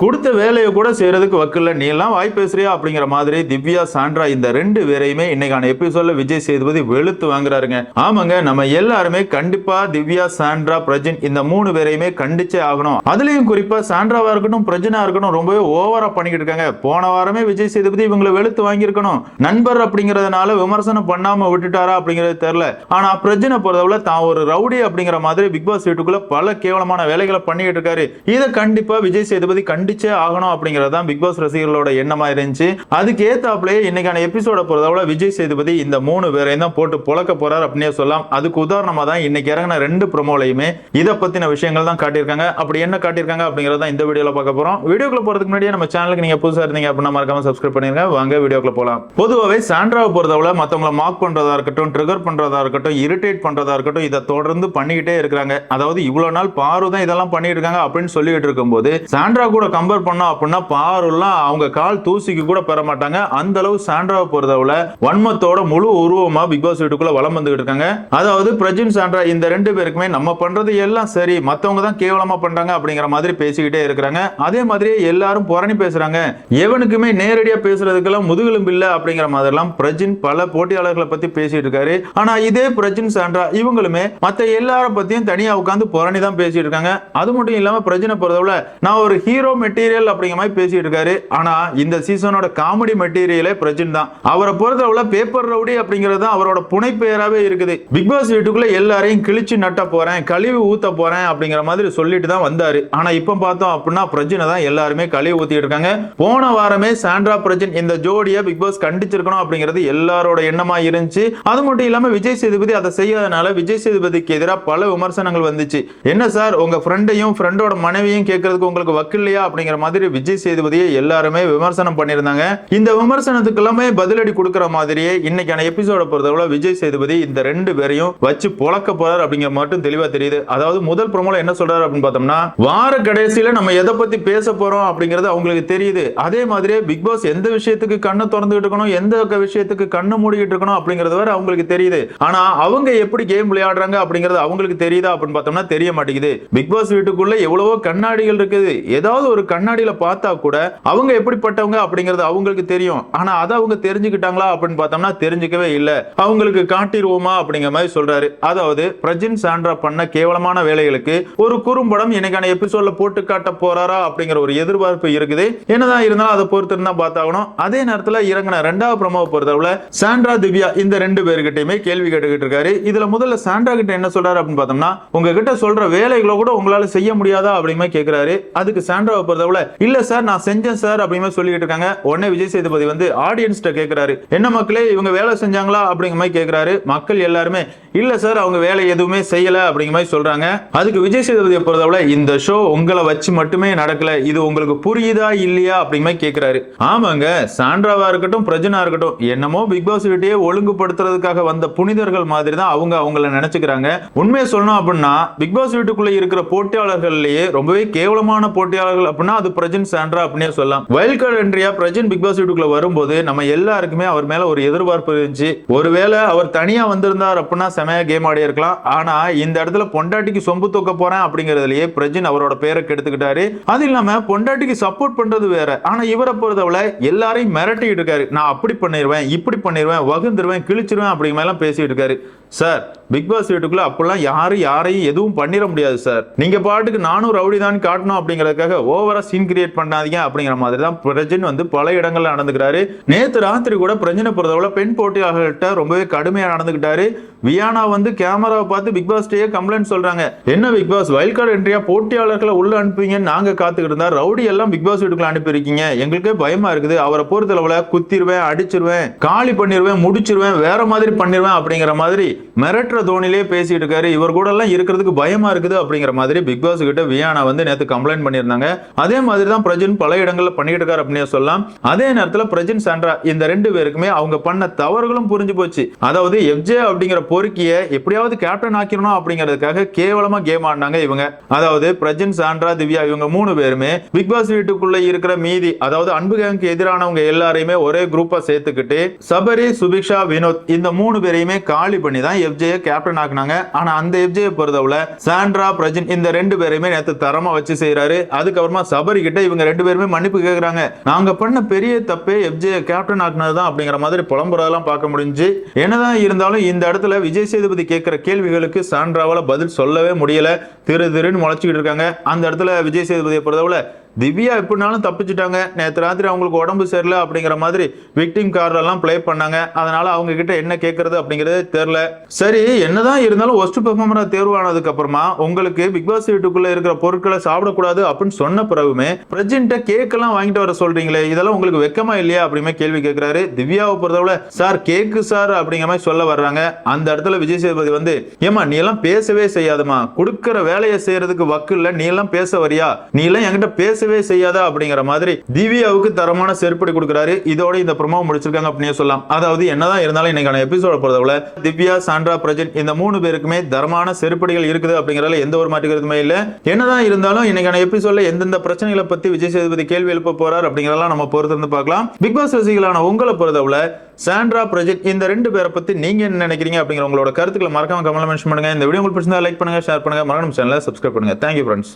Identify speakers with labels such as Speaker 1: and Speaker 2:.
Speaker 1: கொடுத்த வேலையை கூட செய்யறதுக்கு வக்கில்ல நீ எல்லாம் வாய் பேசுறியா அப்படிங்கிற மாதிரி திவ்யா சாண்ட்ரா இந்த ரெண்டு பேரையுமே இன்னைக்கான எபிசோட்ல விஜய் சேதுபதி வெளுத்து வாங்குறாருங்க. ஆமாங்க நம்ம எல்லாருமே கண்டிப்பா திவ்யா சாண்ட்ரா பிரஜின் இந்த மூணு பேரையுமே கண்டிச்சே ஆகணும். அதுலயும் குறிப்பா சாண்ட்ராவா இருக்கட்டும் பிரஜினா இருக்கட்டும் ரொம்பவே ஓவரா பண்ணிக்கிட்டு இருக்காங்க. போன வாரமே விஜய் சேதுபதி இவங்களை வெளுத்து வாங்கியிருக்கணும். நண்பர் அப்படிங்கறதுனால விமர்சனம் பண்ணாம விட்டுட்டாரா அப்படிங்கிறது தெரியல. ஆனா பிரஜனை பொறுத்தவரை தான் ஒரு ரவுடி அப்படிங்கிற மாதிரி பிக் பாஸ் வீட்டுக்குள்ள பல கேவலமான வேலைகளை பண்ணிக்கிட்டு இருக்காரு. இதை கண்டிப்பா விஜய் சேதுபதி கண்டிச்சே ஆகணும் அப்படிங்கறது தான் பிக் பாஸ் ரசிகர்களோட எண்ணமா இருந்துச்சு. அதுக்கு ஏத்தாப்லயே இன்னைக்கான எபிசோட பொறுத்தவரை விஜய் சேதுபதி இந்த மூணு பேரையும் தான் போட்டு புழக்க போறார் அப்படின்னே சொல்லலாம். அதுக்கு உதாரணமா தான் இன்னைக்கு இறங்கின ரெண்டு ப்ரோமோலையுமே இதை பத்தின விஷயங்கள் தான் காட்டியிருக்காங்க. அப்படி என்ன காட்டியிருக்காங்க அப்படிங்கறத இந்த வீடியோல பார்க்க போறோம். வீடியோக்குள்ள போறதுக்கு முன்னாடியே நம்ம சேனலுக்கு நீங்க புதுசா இருந்தீங்க அப்படின்னா மறக்காம சப்ஸ்கிரைப் பண்ணிருங்க. வாங்க வீடியோக்குள்ள போலாம். பொதுவாகவே சாண்ட்ராவை பொறுத்தவரை மத்தவங்கள மார்க் பண்றதா இருக்கட்டும் ட்ரிகர் பண்றதா இருக்கட்டும் இரிட்டேட் பண்றதா இருக்கட்டும் இதை தொடர்ந்து பண்ணிக்கிட்டே இருக்கிறாங்க. அதாவது இவ்வளவு நாள் பாரு தான் இதெல்லாம் பண்ணிட்டு இருக்காங்க அப்படின்னு சொல்லிட்டு இருக்கும்போது சாண்ட்ரா கூட கம்பேர் பண்ணோம் அப்படின்னா பாருலாம் அவங்க கால் தூசிக்கு கூட பெற மாட்டாங்க. அந்த அளவு சாண்ட்ராவை பொறுத்தவரை வன்மத்தோட முழு உருவமா பிக் பாஸ் வீட்டுக்குள்ள வளம் வந்துகிட்டு இருக்காங்க. அதாவது பிரஜின் சாண்ட்ரா இந்த ரெண்டு பேருக்குமே நம்ம பண்றது எல்லாம் சரி. மத்தவங்க தான் கேவலமா பண்றாங்க அப்படிங்கிற மாதிரி பேசிக்கிட்டே இருக்கிறாங்க. அதே மாதிரி எல்லாரும் புரணி பேசுறாங்க. எவனுக்குமே நேரடியா பேசுறதுக்கெல்லாம் முதுகெலும்பு இல்லை அப்படிங்கிற மாதிரிலாம் பிரஜின் பல போட்டியாளர்களை பத்தி பேசிட்டு இருக்காரு. ஆனா இதே பிரஜின் சாண்ட்ரா இவங்களுமே மத்த எல்லார பத்தியும் தனியா உட்காந்து புரணி தான் பேசிட்டு இருக்காங்க. அது மட்டும் இல்லாம பிரஜனை பொறுத்தவரை நான் ஒரு ஹீரோ மெட்டீரியல் அப்படிங்கிற மாதிரி பேசிட்டு இருக்காரு ஆனா இந்த சீசனோட காமெடி மெட்டீரியலே பிரச்சனை தான். அவரை பொறுத்தளவுல பேப்பர் ரவுடி அப்படிங்கிறது தான் அவரோட புனைப்பெயராகவே இருக்குது. பிக் பாஸ் வீட்டுக்குள்ள எல்லாரையும் கிழிச்சு நட்ட போறேன் கழிவு ஊத்த போறேன் அப்படிங்கிற மாதிரி சொல்லிட்டு தான் வந்தாரு. ஆனா இப்ப பார்த்தோம் அப்படின்னா பிரஜனை தான் எல்லாருமே கழிவு ஊத்திட்டு இருக்காங்க போன வாரமே சாண்ட்ரா பிரஜன் இந்த ஜோடியை பிக் பாஸ் கண்டிச்சிருக்கணும் அப்படிங்கிறது எல்லாரோட எண்ணமா இருந்துச்சு. அது மட்டும் இல்லாம விஜய் சேதுபதி அதை செய்யாதனால விஜய் சேதுபதிக்கு எதிராக பல விமர்சனங்கள் வந்துச்சு. என்ன சார் உங்க ஃப்ரெண்டையும் ஃப்ரெண்டோட மனைவியும் கேட்கறதுக்கு உங்களுக்கு வக்கில்லையா அப்படிங்கிற மாதிரி விஜய் சேதுபதியை எல்லாருமே விமர்சனம் பண்ணியிருந்தாங்க. இந்த விமர்சனத்துக்கு எல்லாமே பதிலடி கொடுக்கிற மாதிரியே இன்னைக்கான எபிசோட பொறுத்தவரை விஜய் சேதுபதி இந்த ரெண்டு பேரையும் வச்சு புழக்க போறார் அப்படிங்கிற மட்டும் தெளிவா தெரியுது. அதாவது முதல் ப்ரோமோல என்ன சொல்றாரு அப்படின்னு பார்த்தோம்னா வார கடைசியில நம்ம எதை பத்தி பேச போறோம் அப்படிங்கிறது அவங்களுக்கு தெரியுது. அதே மாதிரியே பிக் பாஸ் எந்த விஷயத்துக்கு கண்ணை திறந்துகிட்டு இருக்கணும் எந்த விஷயத்துக்கு கண்ணு மூடிக்கிட்டு இருக்கணும் அப்படிங்கிறது வரை அவங்களுக்கு தெரியுது. ஆனா அவங்க எப்படி கேம் விளையாடுறாங்க அப்படிங்கிறது அவங்களுக்கு தெரியுதா அப்படின்னு பார்த்தோம்னா தெரிய மாட்டேங்குது. பிக் பாஸ் வீட்டுக்குள்ள எவ்வளவோ கண்ணாடிகள் இருக்குது. ஏதாவது ஒரு கண்ணாடியில பார்த்தா கூட அவங்க எப்படிப்பட்டவங்க அப்படிங்கிறது அவங்களுக்கு தெரியும். ஆனா அதை அவங்க தெரிஞ்சுக்கிட்டாங்களா அப்படின்னு பார்த்தோம்னா தெரிஞ்சுக்கவே இல்லை. அவங்களுக்கு காட்டிடுவோமா அப்படிங்கிற மாதிரி சொல்றாரு. அதாவது பிரஜின் சாண்ட்ரா பண்ண கேவலமான வேலைகளுக்கு ஒரு குறும்படம் இன்னைக்கான எபிசோட்ல போட்டு காட்ட போறாரா அப்படிங்கிற ஒரு எதிர்பார்ப்பு இருக்குது. என்னதான் இருந்தாலும் அதை பொறுத்து இருந்தா பார்த்தாகணும். அதே நேரத்தில் இறங்கின ரெண்டாவது பிரமோவை பொறுத்தவரை சாண்ட்ரா திவ்யா இந்த ரெண்டு பேர்கிட்டயுமே கேள்வி கேட்டுக்கிட்டு இருக்காரு. இதுல முதல்ல சாண்ட்ரா கிட்ட என்ன சொல்றாரு அப்படின்னு பார்த்தோம்னா உங்ககிட்ட சொல்ற வேலைகளை கூட உங்களால செய்ய முடியாதா அப்படிங்கிற கேட்கிறாரு அதுக்கு சாண்ட்ராவை பொறுத்தவரை இல்ல சார் நான் செஞ்சேன் சார் அப்படின்னு சொல்லிட்டு இருக்காங்க. உடனே விஜய் சேதுபதி வந்து ஆடியன்ஸ்ட கேக்குறாரு. என்ன மக்களே இவங்க வேலை செஞ்சாங்களா? அப்படிங்கிற மாதிரி கேக்குறாரு. மக்கள் எல்லாருமே இல்ல சார் அவங்க வேலை எதுவுமே செய்யல அப்படிங்கிற மாதிரி சொல்றாங்க. அதுக்கு விஜய் சேதுபதியை பொறுத்தவரை இந்த ஷோ உங்களை வச்சு மட்டுமே நடக்கல. இது உங்களுக்கு புரியுதா இல்லையா? அப்படிங்கிற மாதிரி கேக்குறாரு. ஆமாங்க சாண்ட்ராவா இருக்கட்டும் பிரஜனா இருக்கட்டும் என்னமோ பிக் பாஸ் வீட்டையே ஒழுங்குபடுத்துறதுக்காக வந்த புனிதர்கள் மாதிரி தான் அவங்க அவங்கள நினைச்சுக்கிறாங்க. உண்மையை சொல்லணும் அப்படின்னா பிக் பாஸ் வீட்டுக்குள்ள இருக்கிற போட்டியாளர்கள்லயே ரொம்பவே கேவலமான போட்டியாளர்கள் அப்படின்னு அது பிரஜன் சாண்ட்ரா அப்படின்னே சொல்லலாம். Wild card என்ட்ரியா Prajan big pass வீட்டுக்குள்ள வரும்போது நம்ம எல்லாருக்குமே அவர் மேல ஒரு எதிர்பார்ப்பு இருந்துச்சு. ஒருவேளை அவர் தனியா வந்திருந்தார் அப்படின்னா செமையா கேம் ஆடி இருக்கலாம். ஆனா இந்த இடத்துல பொண்டாட்டிக்கு சொம்பு தூக்க போறேன் அப்படிங்கறதுலயே பிரஜன் அவரோட பேரை கெடுத்துக்கிட்டாரு. அது இல்லாம பொண்டாட்டிக்கு சப்போர்ட் பண்றது வேற. ஆனா இவரை பொறுத்தவரை எல்லாரையும் மிரட்டிட்டு இருக்காரு. நான் அப்படி பண்ணிடுவேன் இப்படி பண்ணிடுவேன் வகுந்துருவேன் கிழிச்சிருவேன் அப்படிங்கிற மாதிரிலாம் பேசிட்டு இருக்காரு. சார் பிக் பாஸ் வீட்டுக்குள்ள அப்பெல்லாம் யாரும் யாரையும் எதுவும் பண்ணிட முடியாது சார். நீங்க பாட்டுக்கு நானும் ரவுடி தான் காட்டணும் அப்படிங்கறதுக்காக ஓவரா சீன் கிரியேட் பண்ணாதீங்க அப்படிங்கிற மாதிரி தான் பிரஜன் வந்து பல இடங்கள்ல நடந்துக்கிறாரு. நேத்து ராத்திரி கூட பிரஜனை பொறுத்தவரை பெண் போட்டியாளர்கிட்ட ரொம்பவே கடுமையா நடந்துகிட்டாரு. வியானா வந்து கேமராவை பார்த்து பிக் பாஸ் கம்ப்ளைண்ட் சொல்றாங்க. என்ன பிக் பாஸ்? வைல்ட் கார்டு என்ட்ரியா போட்டியாளர்களை உள்ள அனுப்புவீங்கன்னு நாங்க காத்துக்கிட்டு இருந்தா ரவுடி எல்லாம் பிக் பாஸ் வீட்டுக்குள்ள அனுப்பியிருக்கீங்க. எங்களுக்கே பயமா இருக்குது. அவரை பொறுத்தளவுல குத்திருவேன் அடிச்சிருவேன் காலி பண்ணிருவேன் முடிச்சிருவேன் வேற மாதிரி பண்ணிருவேன் அப்படிங்கிற மாதிரி மிரட்டுற தோணிலே பேசிட்டு இருக்காரு. இவர் கூட எல்லாம் இருக்கிறதுக்கு பயமா இருக்குது அப்படிங்கிற மாதிரி பிக் பாஸ் கிட்ட வியானா வந்து நேத்து கம்ப்ளைண்ட் பண்ணியிருந்தாங்க. அதே மாதிரி தான் பிரஜன் பல இடங்கள்ல பண்ணிட்டு இருக்காரு அப்படின்னு சொல்லலாம். அதே நேரத்துல பிரஜன் சாண்ட்ரா இந்த ரெண்டு பேருக்குமே அவங்க பண்ண தவறுகளும் புரிஞ்சு போச்சு. அதாவது எஃப்ஜே அப்படிங்கிற பொறுக்கிய எப்படியாவது கேப்டன் ஆக்கிடணும் அப்படிங்கிறதுக்காக கேவலமா கேம் ஆடினாங்க இவங்க. அதாவது பிரஜன் சாண்ட்ரா திவ்யா இவங்க மூணு பேருமே பிக் பாஸ் வீட்டுக்குள்ள இருக்கிற மீதி அதாவது அன்பு கேங்க்கு எதிரானவங்க எல்லாரையுமே ஒரே குரூப்பா சேர்த்துக்கிட்டு சபரி சுபிக்ஷா வினோத் இந்த மூணு பேரையுமே காலி பண்ணி தான் எஃப்ஜே கேப்டன் ஆக்குனாங்க. ஆனா அந்த எஃப்ஜே பொறுத்தவரை சாண்ட்ரா பிரஜன் இந்த ரெண்டு பேரையுமே நேற்று தரமா வச்சு செய்யறாரு அதுக்கப்புறமா சபரி கிட்ட இவங்க ரெண்டு பேருமே மன்னிப்பு கேக்குறாங்க. நாங்க பண்ண பெரிய தப்பே எஃப்ஜே கேப்டன் ஆக்குனதுதான் அப்படிங்கிற மாதிரி புலம்புறதெல்லாம் பார்க்க முடிஞ்சு என்னதான் இருந்தாலும் இந்த இடத்துல விஜய் சேதுபதி கேட்கிற கேள்விகளுக்கு சான்றாவால் பதில் சொல்லவே முடியல. திரு திருன்னு முளைச்சிக்கிட்டு இருக்காங்க. அந்த இடத்துல விஜய் சேதுபதியை பொறுத்தவரை திவ்யா எப்படினாலும் தப்பிச்சிட்டாங்க. நேற்று ராத்திரி அவங்களுக்கு உடம்பு சரியில்லை அப்படிங்கிற மாதிரி விக்டிம் கார்டெல்லாம் ப்ளே பண்ணாங்க. அதனால அவங்க கிட்ட என்ன கேட்கறது அப்படிங்கிறதே தெரில சரி என்னதான் இருந்தாலும் ஒஸ்ட் பெர்ஃபார்மராக தேர்வானதுக்கு அப்புறமா உங்களுக்கு பிக் பாஸ் வீட்டுக்குள்ள இருக்கிற பொருட்களை சாப்பிடக்கூடாது அப்படின்னு சொன்ன பிறகுமே பிரஜின்ட்ட கேக் எல்லாம் வாங்கிட்டு வர சொல்றீங்களே இதெல்லாம் உங்களுக்கு வெக்கமா இல்லையா அப்படிமே கேள்வி கேட்கிறாரு திவ்யாவை பொறுத்தவரை சார் கேக்கு சார் அப்படிங்கிற மாதிரி சொல்ல வர்றாங்க. அந்த இடத்துல விஜய் சேதுபதி வந்து ஏமா நீ எல்லாம் பேசவே செய்யாதமா கொடுக்குற வேலையை செய்யறதுக்கு வக்கு இல்லை. நீ எல்லாம் பேச வரியா? நீ எல்லாம் என்கிட்ட பேசவே செய்யாதா அப்படிங்கிற மாதிரி திவ்யாவுக்கு தரமான செருப்படி கொடுக்குறாரு. இதோட இந்த ப்ரொமோ முடிச்சிருக்காங்க அப்படின்னு சொல்லலாம். அதாவது என்னதான் இருந்தாலும் இன்னைக்கான எபிசோட பொறுத்தவரை திவ்யா சாண்ட்ரா பிரஜன் இந்த மூணு பேருக்குமே தரமான செருப்படிகள் இருக்குது அப்படிங்கறதுல எந்த ஒரு மாற்றுக்கிறதுமே இல்ல. என்னதான் இருந்தாலும் இன்னைக்கான எபிசோட்ல எந்தெந்த பிரச்சனைகளை பத்தி விஜய் சேதுபதி கேள்வி எழுப்ப போறார் அப்படிங்கறதெல்லாம் நம்ம பொறுத்திருந்து பார்க்கலாம். பிக் பாஸ் ரசிகளான உங்களை பொறுத்தவரை சாண்ட்ரா பிரஜித் இந்த ரெண்டு பேரை பத்தி நீங்க என்ன நினைக்கிறீங்க அப்படிங்கிற உங்களோட கருத்துக்களை மறக்காம கமெண்ட் மென்ஷன் பண்ணுங்க. இந்த வீடியோ உங்களுக்கு பிடிச்சிருந்தா லைக் பண்ணுங்க ஷேர் பண்ணுங்க. மறக்காம சேனலை சப்ஸ்கிரைப் பண்ணுங்க. Thank you friends